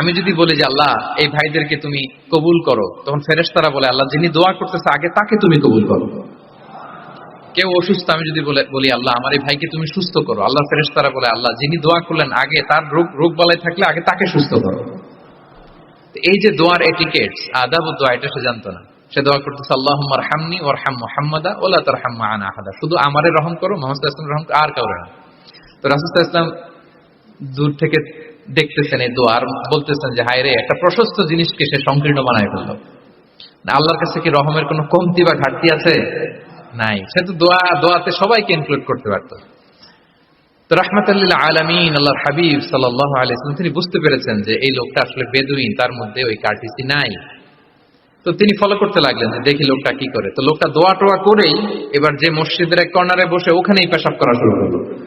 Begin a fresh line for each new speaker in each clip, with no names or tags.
আমি যদি বলি যে আল্লাহ, এই ভাইদেরকে তুমি কবুল করো, তখন ফেরেশতারা বলে, আল্লাহ যিনি দোয়া করতেছে, আগে তাকে তুমি কবুল করো। কেউ অসুস্থ, আমি যদি বলে আল্লাহ, আমার এই ভাইকে তুমি সুস্থ করো। আল্লাহ ফেরেশতারা বলে, আল্লাহ, যিনি দোয়া করলেন আগে, তার রোগ রোগ বালাই থাকলে আগে তাকে সুস্থ করো। এই যে দোয়ার এটিকেটস আদাব দোয়া, এটা সে জানতো না। সে দোয়া করতেছে আল্লাহ হামনি ওর হাম মোহাম্মদা ওলা তার হাম্মা আনা আহাদা। শুধু আমারে রহম করো, মোহাম্মদ ইসলাম রহম আর কাউরে না। তো রাসুল ইসলাম দূর থেকে দেখতেছেন এই দোয়ার বলতেছেন যে হায় রে একটা প্রশস্ত জিনিসকে সে সংকীর্ণ বানায় ফেলল। না, আল্লাহর কাছে কি রহমের কোনো কমতি বা ঘাটতি আছে? নাই। সে তো দোয়া, দোয়াতে সবাইকে ইনক্লুড করতে পারত। তো রহমতুল্লাহ আলমিন, আল্লাহর হাবিব সাল্লাহ আলাইসলাম তিনি বুঝতে পেরেছেন যে এই লোকটা আসলে বেদুইন, তার মধ্যে ওই কার্টিসি নাই। তো তিনি ফলো করতে লাগলেন যে, দেখি লোকটা কি করে? তো লোকটা দোয়া টোয়া করেই এবার যে মসজিদের এক কর্নারে বসে ওখানেই পেশাব করা শুরু করল।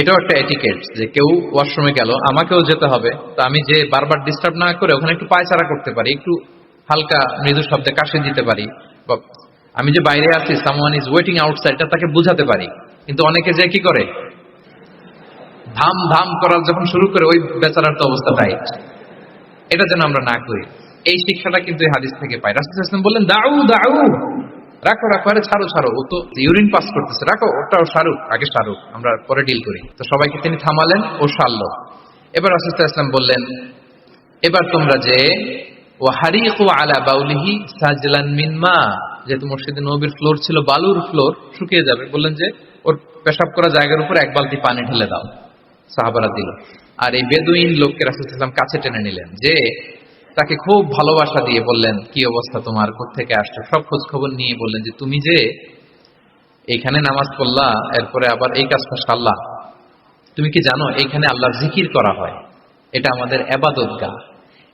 এটাও একটা এটিকেট যে কেউ ওয়াশরুমে গেল, আমাকেও যেতে হবে। তো আমি যে বারবার ডিস্টার্ব না করে ওখানে একটু পায়চারা করতে পারি, একটু হালকা মৃদু শব্দে কাশি দিতে পারি। আমি যে বাইরে আছি সামওয়ান ইজ ওয়েটিং আউটসাইড এটা তাকে বুঝাতে পারি। কিন্তু অনেকে যে কি করে? ধাম ধাম করার যখন শুরু করে, ওই বেচারার তো অবস্থা টাইট এটা যেন আমরা না করি। এই শিক্ষাটা কিন্তু হাদিস থেকে পাই। রাসুল বললেন, দাউ দাউ। রাখো রাখো, আরে ছাড়ো ছাড়ো, ও তো ইউরিন পাস করতেছে। রাখো ওটাও সারুক, আগে সারুক, আমরা পরে ডিল করি। তো সবাইকে তিনি থামালেন, ও সারলো। এবার রাসুল ইসলাম বললেন, এবার তোমরা যে ও হারিকু আলা বাউলিহি সাজলান মিনমা যেহেতু মসজিদে নবীর ফ্লোর ছিল, বালুর ফ্লোর, শুকিয়ে যাবে। বললেন যে, ওর পেশাব করা জায়গার উপর এক বালতি পানি ঢেলে দাও সাহাবারা দিল। আর এই বেদুইন লোককে রাসুল ইসলাম কাছে টেনে নিলেন যে তাকে খুব ভালোবাসা দিয়ে বললেন, কি অবস্থা তোমার? থেকে আসছো? সব খোঁজ খবর নিয়ে বললেন যে, তুমি যে এইখানে নামাজ পড়লা, এরপরে আবার এই কাজটা সারলা। তুমি কি জানো এখানে আল্লাহর জিকির করা হয়? এটা আমাদের এবাদত গা।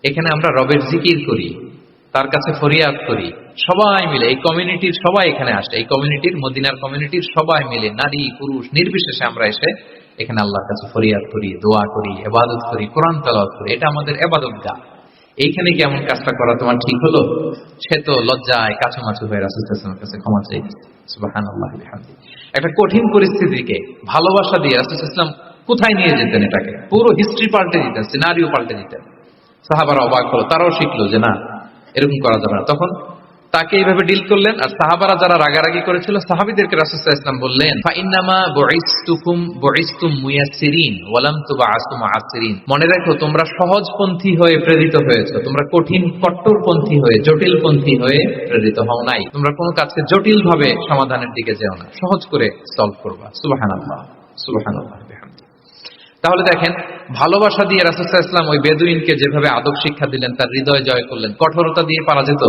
এখানে আমরা রবের জিকির করি, তার কাছে ফরিয়াদ করি। সবাই মিলে, এই কমিউনিটির সবাই এখানে আসে। এই কমিউনিটির, মদিনার কমিউনিটির সবাই মিলে, নারী, পুরুষ, নির্বিশেষে আমরা এসে এখানে আল্লাহর কাছে ফরিয়াদ করি, দোয়া করি এবাদত করি, কোরআন তালাওয়াত করি। এটা আমাদের এবাদত গা। এইখানে কি এমন কাজটা করা তোমার ঠিক হলো? সে তো লজ্জায় কাছামাছু হয়ে রাসুলের কাছে ক্ষমা চাই একটা কঠিন পরিস্থিতিকে ভালোবাসা দিয়ে রাসুল ইসলাম কোথায় নিয়ে যেতেন এটাকে? পুরো হিস্ট্রি পাল্টে দিতেন সিনারিও পাল্টে দিতেন। সাহাবারা অবাক হলো, তারাও শিখলো যে না, এরকম করা যাবে না। তখন তাকে এইভাবে ডিল করলেন, আর সাহাবারা যারা রাগারাগি করেছিল, সাহাবিদেরকে রাসুসাহ ইসলাম বললেন মনে রাখো, তোমরা সহজপন্থী হয়ে প্রেরিত হয়েছে, তোমরা কঠিন কট্টরপন্থী হয়ে, জটিলপন্থী হয়ে প্রেরিত হও নাই। তোমরা কোনো কাজকে জটিল ভাবে সমাধানের দিকে যেও না, সহজ করে সলভ করবা। সুবাহান সুবাহান তাহলে দেখেন, ভালোবাসা দিয়ে রাসুসাহ ইসলাম ওই বেদুইনকে যেভাবে আদব শিক্ষা দিলেন, তার হৃদয় জয় করলেন, কঠোরতা দিয়ে পারা যেত।